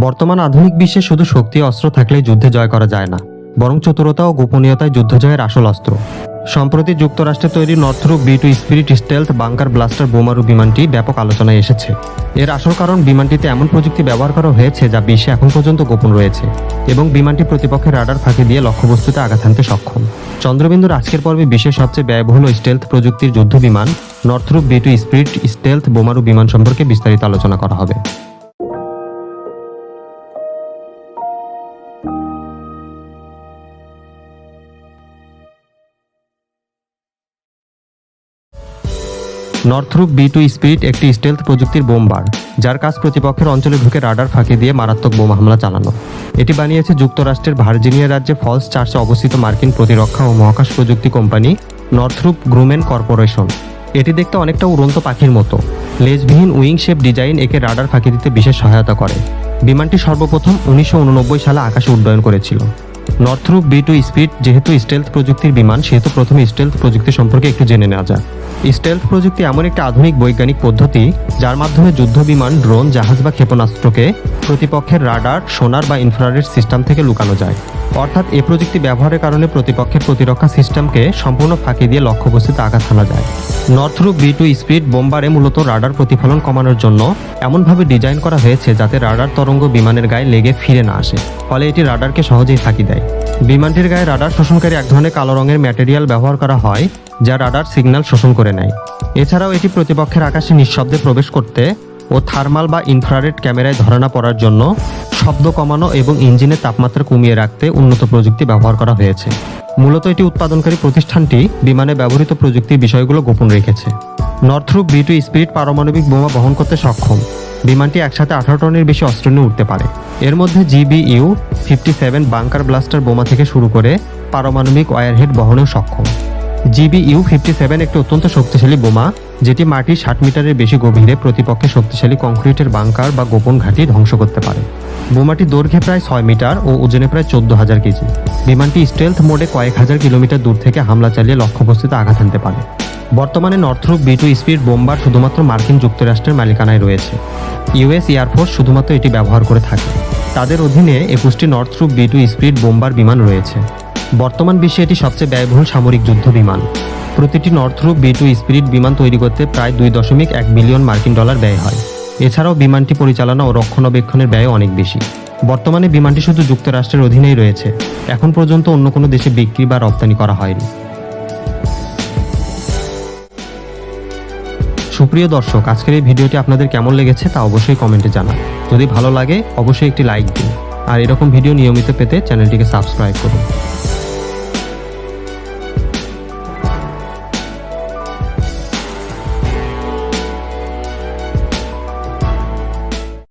বর্তমান আধুনিক বিশ্বে শুধু শক্তি অস্ত্র থাকলেই যুদ্ধে জয় করা যায় না, বরং চতুরতা ও গোপনীয়তায় যুদ্ধ জয়ের আসল অস্ত্র। সম্প্রতি যুক্তরাষ্ট্রে তৈরি Northrop B two Spirit stealth bunker blaster বোমারু বিমানটি ব্যাপক আলোচনায় এসেছে। এর আসল কারণ বিমানটিতে এমন প্রযুক্তি ব্যবহার করা হয়েছে যা বিশ্বে এখন পর্যন্ত গোপন রয়েছে এবং বিমানটি প্রতিপক্ষের রাডার ফাঁকি দিয়ে লক্ষ্যবস্তুতে আঘাত হানতে সক্ষম। চন্দ্রবিন্দুর আজকের পর্বে বিশ্বের সবচেয়ে ব্যয়বহুল স্টেলথ প্রযুক্তির যুদ্ধ বিমান Northrop B two Spirit stealth বোমারু বিমান সম্পর্কে বিস্তারিত আলোচনা করা হবে। নর্থরুপ বি টু স্পিরিট একটি স্টেলথ প্রযুক্তির বোমবার, যার কাজ প্রতিপক্ষের অঞ্চলে ঢুকে রাডার ফাঁকি দিয়ে মারাত্মক বোমা হামলা চালানো। এটি বানিয়েছে যুক্তরাষ্ট্রের ভার্জিনিয়া রাজ্যে ফলস চার্চে অবস্থিত মার্কিন প্রতিরক্ষা ও মহাকাশ প্রযুক্তি কোম্পানি নর্থরুপ গ্রুমেন কর্পোরেশন। এটি দেখতে অনেকটা উড়ন্ত পাখির মতো। লেজবিহীন উইং শেপ ডিজাইন একে রাডার ফাঁকি দিতে বিশেষ সহায়তা করে। বিমানটি সর্বপ্রথম উনিশশো উননব্বই সালে আকাশে উড্ডয়ন করেছিল। নর্থরুপ বি টু স্পিড যেহেতু স্টেলথ প্রযুক্তির বিমান, সেহেতু প্রথমে স্টেলথ প্রযুক্তি সম্পর্কে একটু জেনে নেওয়া যাক। স্টেলথ প্রযুক্তি এমন একটি আধুনিক বৈজ্ঞানিক পদ্ধতি যার মাধ্যমে যুদ্ধ বিমান ড্রোন, জাহাজ বা ক্ষেপণাস্ত্রকে প্রতিপক্ষের রাডার, সোনার বা ইনফ্রারেড সিস্টেম থেকে লুকানো যায়। অর্থাৎ এ প্রযুক্তি ব্যবহারের কারণে প্রতিপক্ষের প্রতিরক্ষা সিস্টেমকে সম্পূর্ণ ফাঁকি দিয়ে লক্ষ্যবস্তুতে আঘাত হানা যায়। নর্থরুপ বি টু স্পিড বোম্বারে মূলত রাডার প্রতিফলন কমানোর জন্য এমনভাবে ডিজাইন করা হয়েছে যাতে রাডার তরঙ্গ বিমানের গায়ে লেগে ফিরে না আসে, ফলে এটি রাডারকে সহজেই ফাঁকি দেয়। বিমানটির গায়ে রাডার শোষণকারী এক ধরনের কালো রঙের ম্যাটেরিয়াল ব্যবহার করা হয়, যা রাডার সিগন্যাল শোষণ করে নেয়। এছাড়াও এটি প্রতিপক্ষের আকাশে নিঃশব্দে প্রবেশ করতে ও থার্মাল বা ইনফ্রারেড ক্যামেরায় ধরা পড়ার জন্য শব্দ কমানো এবং ইঞ্জিনের তাপমাত্রা কমিয়ে রাখতে উন্নত প্রযুক্তি ব্যবহার করা হয়েছে। মূলত এটি উৎপাদনকারী প্রতিষ্ঠানটি বিমানে ব্যবহৃত প্রযুক্তির বিষয়গুলো গোপন রেখেছে। নর্থরুপ বি টু স্পিরিট পারমাণবিক বোমা বহন করতে সক্ষম। বিমানটি একসাথে আঠারো টনের বেশি অস্ত্র নিয়ে উঠতে পারে। এর মধ্যে GBU fifty seven bunker blaster বোমা থেকে শুরু করে পারমাণবিক ওয়ারহেড বহনেও সক্ষম। জিবিইউ ফিফটি সেভেন একটি অত্যন্ত শক্তিশালী বোমা যেটি মাটির ষাট মিটারের বেশি গভীরে প্রতিপক্ষের শক্তিশালী কংক্রিটের বাংকার বা গোপন ঘাঁটি ধ্বংস করতে পারে। বোমাটি দৈর্ঘ্যে প্রায় ছয় মিটার ও ওজনে প্রায় চোদ্দ হাজার কেজি। বিমানটি স্টেলথ মোডে কয়েক হাজার কিলোমিটার দূর থেকে হামলা চালিয়ে লক্ষ্যবস্তুতে আঘাত হানতে পারে। বর্তমানে Northrop B two speed bomber শুধুমাত্র মার্কিন যুক্তরাষ্ট্রের মালিকানায় রয়েছে। ইউএস এয়ারফোর্স শুধুমাত্র এটি ব্যবহার করে থাকে। তাদের অধীনে একুশটি Northrop B two speed bomber বিমান রয়েছে। বর্তমান বিশ্বে এটি সবচেয়ে ব্যয়বহুল সামরিক যুদ্ধ বিমান। প্রতিটি নর্থরুপ বি টু স্পিরিট বিমান তৈরি করতে প্রায় দুই দশমিক এক মিলিয়ন মার্কিন ডলার ব্যয় হয়। এছাড়াও বিমানটি পরিচালনা ও রক্ষণাবেক্ষণের ব্যয় অনেক বেশি। বর্তমানে বিমানটি শুধু যুক্তরাষ্ট্রের অধীনেই রয়েছে। এখন পর্যন্ত অন্য কোনো দেশে বিক্রি বা রপ্তানি করা হয়নি। সুপ্রিয় দর্শক, আজকের এই ভিডিওটি আপনাদের কেমন লেগেছে তা অবশ্যই কমেন্টে জানান। যদি ভালো লাগে, অবশ্যই একটি লাইক দিন। আর এরকম ভিডিও নিয়মিত পেতে চ্যানেলটিকে সাবস্ক্রাইব করুন।